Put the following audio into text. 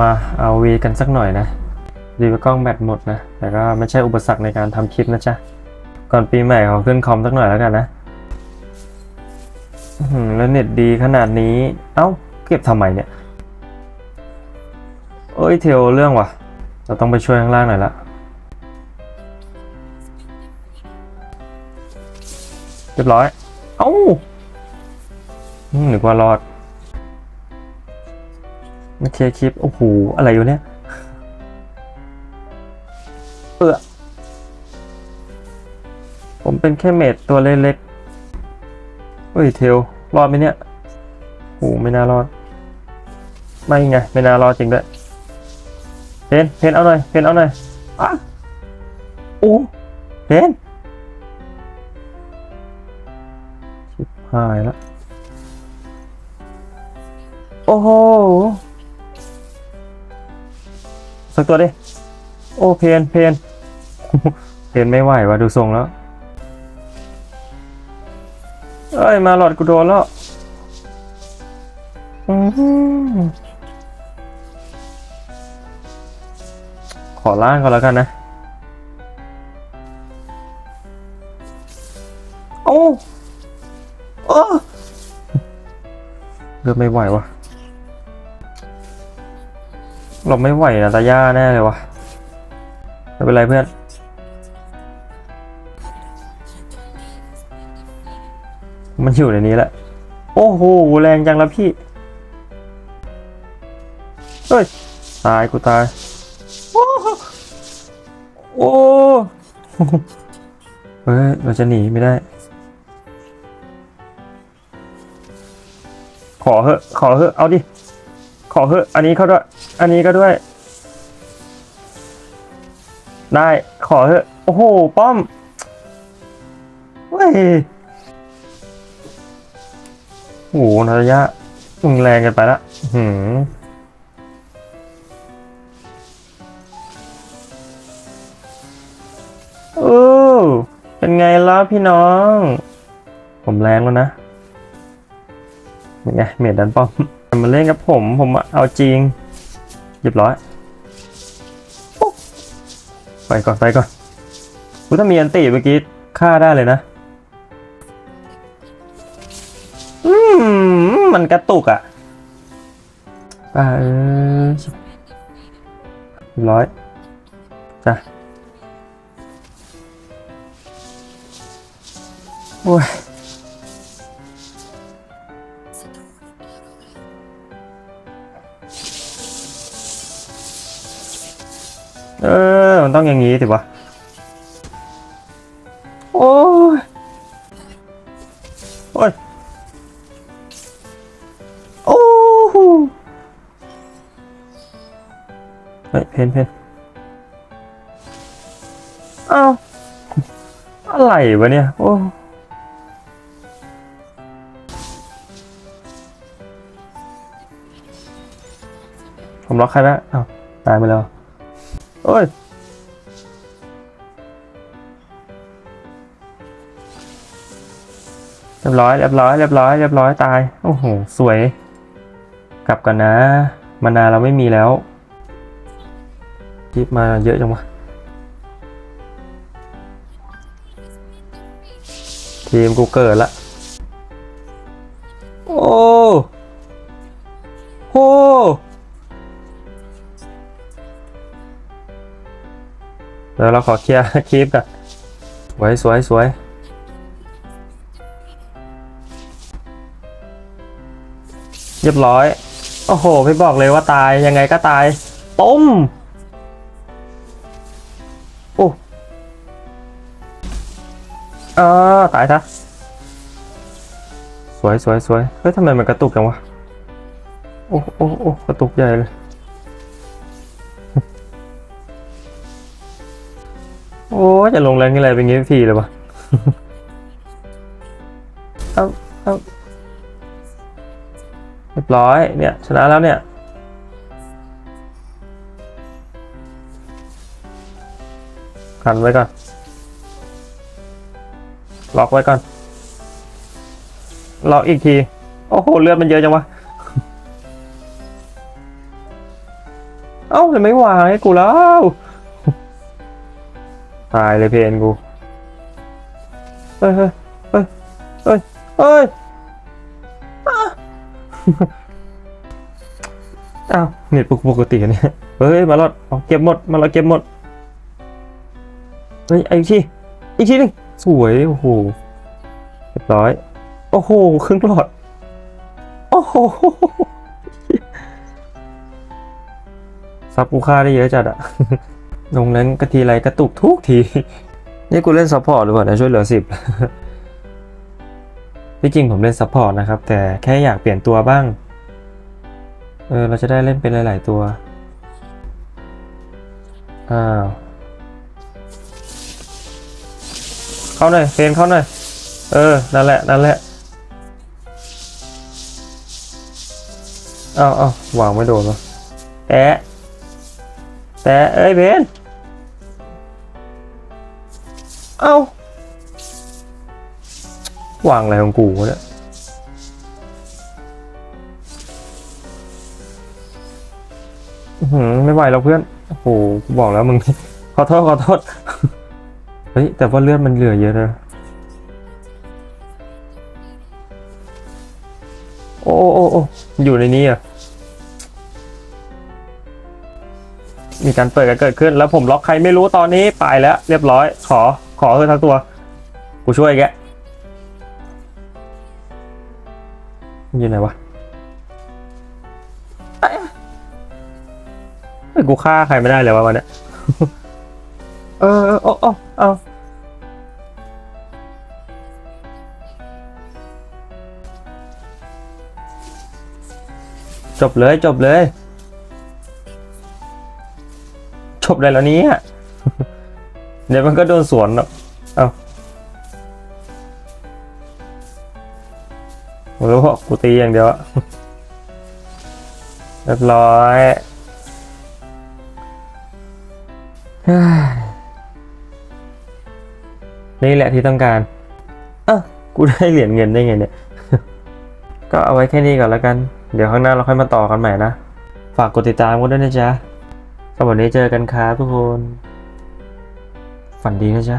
มาเอาวีกันสักหน่อยนะ ดีว่ากล้องแบตหมดนะ แต่ก็ไม่ใช่อุปสรรคในการทำคลิปนะจ๊ะ ก่อนปีใหม่ขอขึ้นคอมสักหน่อยแล้วกันนะแล้วเน็ตดีขนาดนี้ เอ้า เก็บทำไมเนี่ย เอ้ยเทลเรื่องวะเราต้องไปช่วยข้างล่างหน่อยละเรียบร้อย เอ้าอืมนึกว่ารอด มาเคลียร์คลิป โอ้โห อะไรอยู่เนี่ยเออผมเป็นแค่เมดตัวเล็กๆเฮ้ยเทลรอดไหมเนี่ยโอ้ไม่น่ารอด ไม่ไง ไม่น่ารอดจริงด้วยเพนเพนเอาหน่อยเพนเอาหน่อยอะโอ้เพนชิบหายแล้วโอ้โห สักตัวดิ โอ้เพนเพนเพนไม่ไหวว่ะดูทรงแล้วเอ้ยมาหลอดกูโดนแล้วอขอล่างก่อนแล้วกันนะ โอ้โอ้เลือดไม่ไหววะ เราไม่ไหวนะตาย่าแน่เลยวะไม่เป็นไรเพื่อนมันอยู่ในนี้แหละ โอ้โห แรงจังแล้วพี่ เฮ้ย ตายกูตาย โอ้โหโอ้เฮ้ย เราจะหนีไม่ได้ ขอเหอะ ขอเหอะ เอาดิ ขอเหอะอันนี้เขาด้วยอันนี้ก็ด้วย ได้ขอเหอะโอ้โห ป้อมเว้ยโอ้โหนายะมึงแรงเกันไปละอื้อหืมโอ้เป็นไงล่ะพี่น้อง ผมแรงแล้วนะเป็นไงเมดดันป้อม มาเล่นกับผม ผมเอาจริงเรียบร้อยไปก่อนไปก่อนกูถ้ามีอันตีเมื่อกี้ฆ่าได้เลยนะ อืมมันกระตุกอะป่าเออร้อยจ้ะโอ้ย เออ มันต้องอย่างนี้สิวะ โอ้ย โอ้ย โอ้โหเฮ้ย เพนเพนอ้าว อะไรวะเนี่ย โอ้ผมล็อกใครแล้วอ้าวตายไปแล้ว โอ้ยเรียบร้อยเรียบร้อยเรียบร้อยเรียบร้อยตาย โอ้โห สวย กลับกันนะ มานาเราไม่มีแล้วทิปมาเยอะจังวะทีมกูเกิดละ ดี๋ยวเราขอเคลียร์คลิปกันสวยสวยสวยเรียบร้อย โอ้โห พี่บอกเลยว่าตาย ยังไงก็ตายต้มโอ้อ่าตายซะ สวยสวยสวยเฮ้ยทำไมมันกระตุกจังวะ โอ้โอ้โอ้กระตุกใหญ่เลย โอ้จะลงแรงอะไรเป็นงี้ทุกทีเลยวะเอาเอาเรียบร้อยเนี่ยชนะแล้วเนี่ยกันไว้ก่อน ล็อกไว้ก่อน ล็อกอีกที โอ้โห เลือดมันเยอะจังวะ เอ้าทำไมวางให้กูแล้ว ตายเลยเพนกู เฮ้ยเฮ้ยเฮ้ยเฮ้ยเฮ้ยอ้าอ้าวเน็ตปกติกันเนี่ย เฮ้ย มาลอดเอาเก็บหมด มาลอดเก็บหมด เฮ้ยไอ้อีกทีอีกทีหนึงสวย โอ้โห เรียบร้อย โอ้โห ครึ่งหลอด โอ้โหซับกูค่าได้เยอะจัดอะ ลงนั้นกะทีไรกระตุกทุกที นี่กูเล่นซัพพอร์ตหรือเปล่านะช่วยเหลือสิบที่จริงผมเล่นซัพพอร์ตนะครับ แต่แค่อยากเปลี่ยนตัวบ้าง เออ เราจะได้เล่นเป็นหลาย ๆ ตัว อ้าว เข้าหน่อยเฟนเข้าหน่อย เออ นั่นแหละ นั่นแหละเอาเอาวางไม่โดนวะแตะ แตะเอ้ยเบน เอาวางอะไรของกูวะเนี่ยหือไม่ไหวแล้วเพื่อน โอ้โหกูบอกแล้วมึง ขอโทษ ขอโทษ เฮ้ย แต่ว่าเลือดมันเหลือเยอะนะโอ้โอ้โอ้อยู่ในนี้อะ มีการเปิดกันเกิดขึ้น แล้วผมล็อกใครไม่รู้ตอนนี้ไปแล้ว เรียบร้อย ขอขอเถอทั้งตัว กูช่วยแกอยู่ไหนวะเอ้กูฆ่าใครไม่ได้เลยวะวันเนี้ยเออเออโอ้โอ้เอาจบเลยจบเลย บได้แล้วนี้เดี๋ยวมันก็โดนสวนหรอกเอาผมรู้ว่ากูตีอย่างเดียวอะเรียบร้อยนี่แหละที่ต้องการ เอะกูได้เหรียญเงินได้ไงเนี่ย ก็เอาไว้แค่นี้ก่อนแล้วกัน เดี๋ยวข้างหน้าเราค่อยมาต่อกันใหม่นะ ฝากกดติดตามกันด้วยนะจ๊ะ สวันนี้เจอกันครับทุกคน ฝันดีนะจ๊ะ